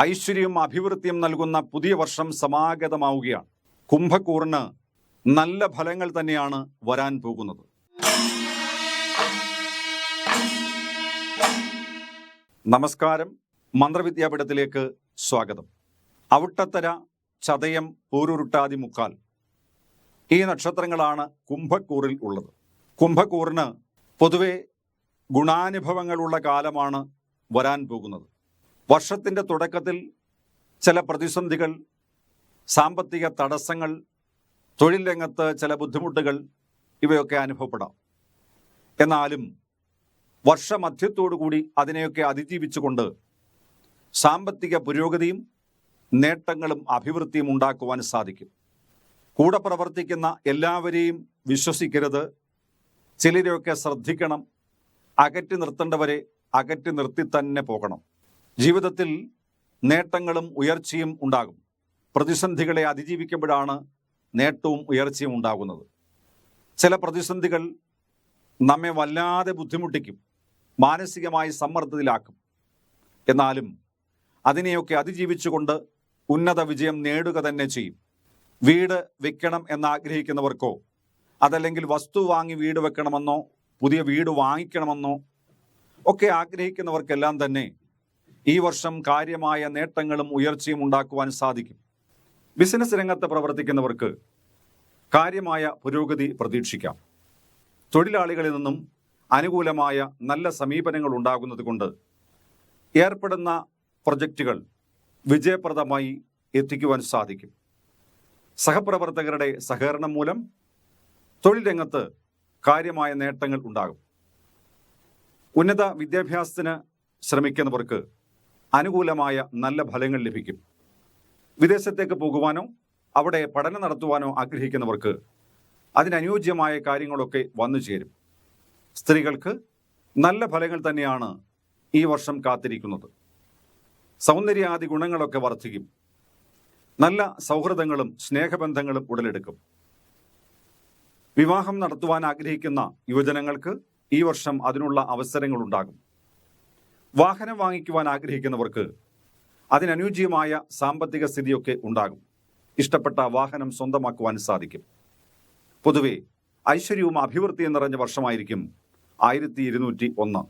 ഐശ്വര്യവും അഭിവൃദ്ധിയും നൽകുന്ന പുതിയ വർഷം സമാഗതമാവുകയാണ്. കുംഭക്കൂറിന് നല്ല ഫലങ്ങൾ തന്നെയാണ് വരാൻ പോകുന്നത്. നമസ്കാരം. മന്ത്രവിദ്യാപീഠത്തിലേക്ക് സ്വാഗതം. അവിട്ടത്തര ചതയം പൂരുരുട്ടാതി മുക്കാൽ ഈ നക്ഷത്രങ്ങളാണ് കുംഭക്കൂറിൽ ഉള്ളത്. കുംഭക്കൂറിന് പൊതുവെ ഗുണാനുഭവങ്ങളുള്ള കാലമാണ് വരാൻ പോകുന്നത്. വർഷത്തിന്റെ തുടക്കത്തിൽ ചില പ്രതിസന്ധികൾ സാമ്പത്തിക തടസ്സങ്ങൾ തൊഴിൽ രംഗത്ത് ചില ബുദ്ധിമുട്ടുകൾ ഇവയൊക്കെ അനുഭവപ്പെടാം. എന്നാലും വർഷമധ്യത്തോടുകൂടി അതിനെയൊക്കെ അതിജീവിച്ചുകൊണ്ട് സാമ്പത്തിക പുരോഗതിയും നേട്ടങ്ങളും അഭിവൃദ്ധിയും ഉണ്ടാക്കുവാൻ സാധിക്കും. കൂടെ പ്രവർത്തിക്കുന്ന എല്ലാവരെയും വിശ്വസിക്കരുത്. ചിലരെയൊക്കെ ശ്രദ്ധിക്കണം. അകറ്റി നിർത്തേണ്ടവരെ അകറ്റി നിർത്തി തന്നെ പോകണം. ജീവിതത്തിൽ നേട്ടങ്ങളും ഉയർച്ചയും ഉണ്ടാകും. പ്രതിസന്ധികളെ അതിജീവിക്കുമ്പോഴാണ് നേട്ടവും ഉയർച്ചയും ഉണ്ടാകുന്നത്. ചില പ്രതിസന്ധികൾ നമ്മെ വല്ലാതെ ബുദ്ധിമുട്ടിക്കും മാനസികമായി സമ്മർദ്ദത്തിലാക്കും. എന്നാലും അതിനെയൊക്കെ അതിജീവിച്ചുകൊണ്ട് ഉന്നത വിജയം നേടുക തന്നെ ചെയ്യും. വീട് വെക്കണം എന്നാഗ്രഹിക്കുന്നവർക്കോ അതല്ലെങ്കിൽ വസ്തു വാങ്ങി വീട് വെക്കണമെന്നോ പുതിയ വീട് വാങ്ങിക്കണമെന്നോ ഒക്കെ ആഗ്രഹിക്കുന്നവർക്കെല്ലാം തന്നെ ഈ വർഷം കാര്യമായ നേട്ടങ്ങളും ഉയർച്ചയും ഉണ്ടാക്കുവാൻ സാധിക്കും. ബിസിനസ് രംഗത്ത് പ്രവർത്തിക്കുന്നവർക്ക് കാര്യമായ പുരോഗതി പ്രതീക്ഷിക്കാം. തൊഴിലാളികളിൽ നിന്നും അനുകൂലമായ നല്ല സമീപനങ്ങൾ ഉണ്ടാകുന്നത് കൊണ്ട് ഏർപ്പെടുന്ന പ്രൊജക്റ്റുകൾ വിജയപ്രദമായി എത്തിക്കുവാൻ സാധിക്കും. സഹപ്രവർത്തകരുടെ സഹകരണം മൂലം തൊഴിൽ രംഗത്ത് കാര്യമായ നേട്ടങ്ങൾ ഉണ്ടാകും. ഉന്നത വിദ്യാഭ്യാസത്തിന് ശ്രമിക്കുന്നവർക്ക് അനുകൂലമായ നല്ല ഫലങ്ങൾ ലഭിക്കും. വിദേശത്തേക്ക് പോകുവാനോ അവിടെ പഠനം നടത്തുവാനോ ആഗ്രഹിക്കുന്നവർക്ക് അതിനനുയോജ്യമായ കാര്യങ്ങളൊക്കെ വന്നു ചേരും. സ്ത്രീകൾക്ക് നല്ല ഫലങ്ങൾ തന്നെയാണ് ഈ വർഷം കാത്തിരിക്കുന്നത്. സൗന്ദര്യാദി ഗുണങ്ങളൊക്കെ വർദ്ധിക്കും. നല്ല സൗഹൃദങ്ങളും സ്നേഹബന്ധങ്ങളും ഉടലെടുക്കും. വിവാഹം നടത്തുവാൻ ആഗ്രഹിക്കുന്ന യുവജനങ്ങൾക്ക് ഈ വർഷം അതിനുള്ള അവസരങ്ങൾ ഉണ്ടാകും വാഹനം വാങ്ങിക്കുവാൻ ആഗ്രഹിക്കുന്നവർക്ക് അതിനനുയോജ്യമായ സാമ്പത്തിക സ്ഥിതിയൊക്കെ ഉണ്ടാകും. ഇഷ്ടപ്പെട്ട വാഹനം സ്വന്തമാക്കുവാൻ സാധിക്കും. പൊതുവെ ഐശ്വര്യവും അഭിവൃദ്ധിയും നിറഞ്ഞ വർഷമായിരിക്കും ആയിരത്തി ഇരുന്നൂറ്റി ഒന്ന്